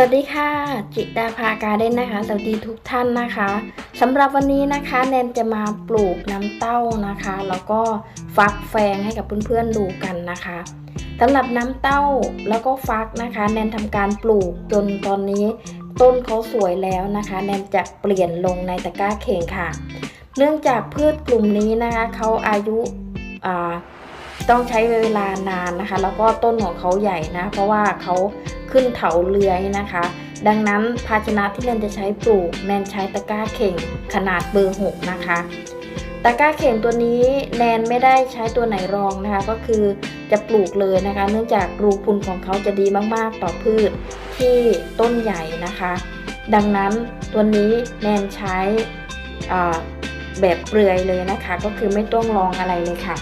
สวัสดีค่ะ จิตดาภาการเด้นนะคะ สวัสดีทุกท่านนะคะสำหรับวันนี้นะคะแนนจะมาปลูกน้ำเต้านะคะ แล้วก็ฟักแฟงให้กับเพื่อนๆดูกันนะคะสำหรับน้ำเต้าแล้วก็ฟักนะคะ แนนทำการปลูกจนตอนนี้ต้นเขาสวยแล้วนะคะ แนนจะเปลี่ยนลงในตะกร้าเข่งค่ะ เนื่องจากพืชกลุ่มนี้นะคะเขาอายุต้องใช้เวลานานนะคะ แล้วก็ต้นของเขาใหญ่นะ เพราะว่าเขา ขึ้นเถาเลื้อยนะคะ ดังนั้นภาชนะที่แนนจะใช้ปลูกแนนใช้ตะกร้าเข่งขนาดเบอร์ 6 นะคะ ตะกร้าเข่งตัวนี้แนนไม่ได้ใช้ตัวไหนรองนะคะ ก็คือจะปลูกเลยนะคะ เนื่องจากรูพุนของเขาจะดีมากๆต่อพืชที่ต้นใหญ่นะคะ ดังนั้นตัวนี้แนนใช้แบบเปลือยเลยนะคะ ก็คือไม่ต้องรองอะไรเลยค่ะ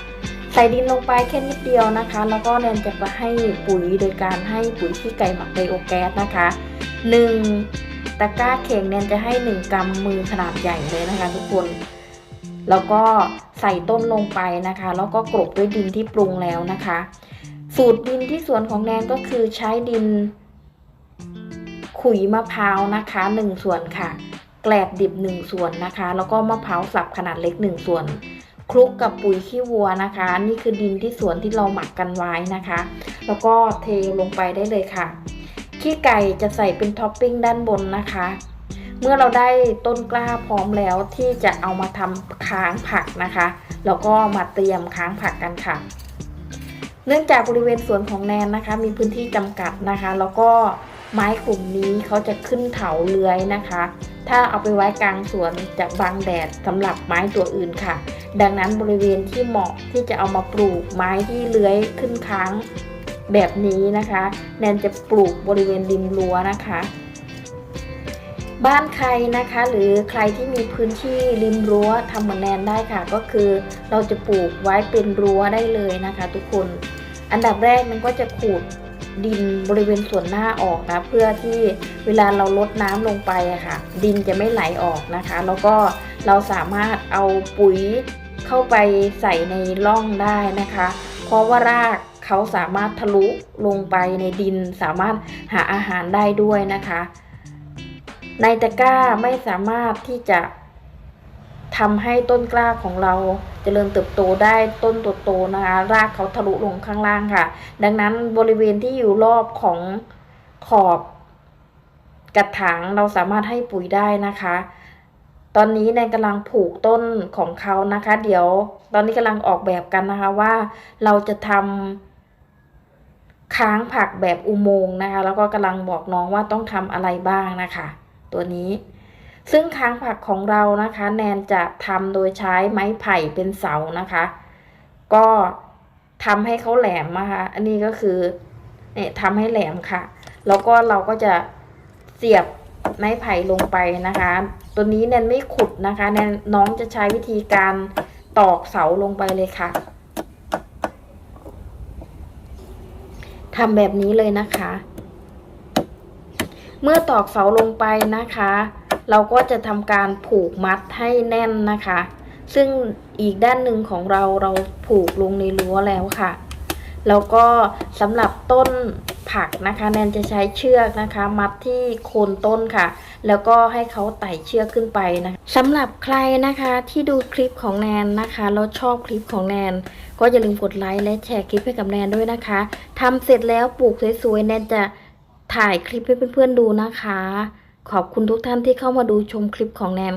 ใส่ดินลงไปแค่นิดเดียวนะคะ แล้วก็แนนจะไปให้ปุ๋ยโดยการให้ปุ๋ยที่ไก่หมักไบโอแก๊สนะคะ1ตะกร้าเข่งแนนจะให้ 1กำมือขนาดใหญ่เลยนะคะ ทุกคน แล้วก็ใส่ต้นลงไปนะคะ แล้วก็กรบด้วยดินที่ปรุงแล้วนะคะ สูตรดินที่สวนของแนนก็คือใช้ดิน ขุยมะพร้าวนะคะ 1 ส่วนค่ะ แกลบดิบ 1 ส่วนนะคะ แล้วก็มะพร้าวสับขนาดเล็ก 1 ส่วน คลุกกับปุ๋ยขี้วัวนะคะ นี่คือดินที่สวนที่เราหมักกันไว้นะคะ แล้วก็เทลงไปได้เลยค่ะ ขี้ไก่จะใส่เป็นท็อปปิ้งด้านบนนะคะ เมื่อเราได้ต้นกล้าพร้อมแล้วที่จะเอามาทำค้างผักนะคะแล้วก็มาเตรียมค้างผักกันค่ะ เนื่องจากบริเวณสวนของแนนนะคะ มีพื้นที่จำกัดนะคะ แล้วก็ไม้กลุ่มนี้เขาจะขึ้นเถาเลื้อยนะคะ ถ้าเอาไปไว้กลางสวนจะบังแดดสำหรับไม้ตัวอื่นค่ะ ดังนั้นบริเวณที่เหมาะที่จะเอามาปลูกไม้ที่เลื้อยขึ้นค้างแบบนี้นะคะ แนนจะปลูกบริเวณริมรั้วนะคะ บ้านใครนะคะ หรือใครที่มีพื้นที่ริมรั้วทำเหมือนแนนได้ค่ะ ก็คือเราจะปลูกไว้เป็นรั้วได้เลยนะคะ ทุกคน อันดับแรกมันก็จะขูด ดินบริเวณส่วนหน้าออกนะเพื่อที่เวลาเราลดน้ำลงไปอะค่ะ ดินจะไม่ไหลออกนะคะ แล้วก็เราสามารถเอาปุ๋ยเข้าไปใส่ในร่องได้นะคะ เพราะว่ารากเขาสามารถทะลุลงไปในดินสามารถหาอาหารได้ด้วยนะคะ ในตะกร้าไม่สามารถที่จะ ทำให้ต้นกล้าของเราเจริญเติบโตได้ต้นโตๆนะคะ รากเขาทะลุลงข้างล่างค่ะ ดังนั้นบริเวณที่อยู่รอบของขอบกระถางเราสามารถให้ปุ๋ยได้นะคะ ตอนนี้แนนกำลังผูกต้นของเขานะคะ เดี๋ยวตอนนี้กำลังออกแบบกันนะคะว่าเราจะทำค้างผักแบบอุโมงค์นะคะ แล้วก็กำลังบอกน้องว่าต้องทำอะไรบ้างนะคะ ตัวนี้ ซึ่งค้างผักของเรานะคะ แนนจะทำโดยใช้ไม้ไผ่เป็นเสานะคะ ก็ทำให้เขาแหลมนะคะอันนี้ก็คือเนี่ยทำให้แหลมค่ะ แล้วก็เราก็จะเสียบไม้ไผ่ลงไปนะคะ ตัวนี้แนนไม่ขุดนะคะแนนน้องจะใช้วิธีการตอกเสาลงไปเลยค่ะทำแบบนี้เลยนะคะ เมื่อตอกเสาลงไปนะคะ เราก็จะทำการผูกมัดให้แน่นนะคะ ซึ่งอีกด้านหนึ่งของเราเราผูกลงในรั้วแล้วค่ะ แล้วก็สำหรับต้นผักนะคะแนนจะใช้เชือกนะคะ มัดที่โคนต้นค่ะ แล้วก็ให้เขาไต่เชือกขึ้นไปนะคะสำหรับใครนะคะที่ดูคลิปของแนนนะคะแล้วชอบคลิปของแนน ก็อย่าลืมกดไลค์และแชร์คลิปให้กับแนนด้วยนะคะทำเสร็จแล้วปลูกสวยๆแนนจะถ่ายคลิปให้เพื่อนๆดูนะคะ ขอบคุณทุกท่านที่เข้ามาดูชมคลิปของแนน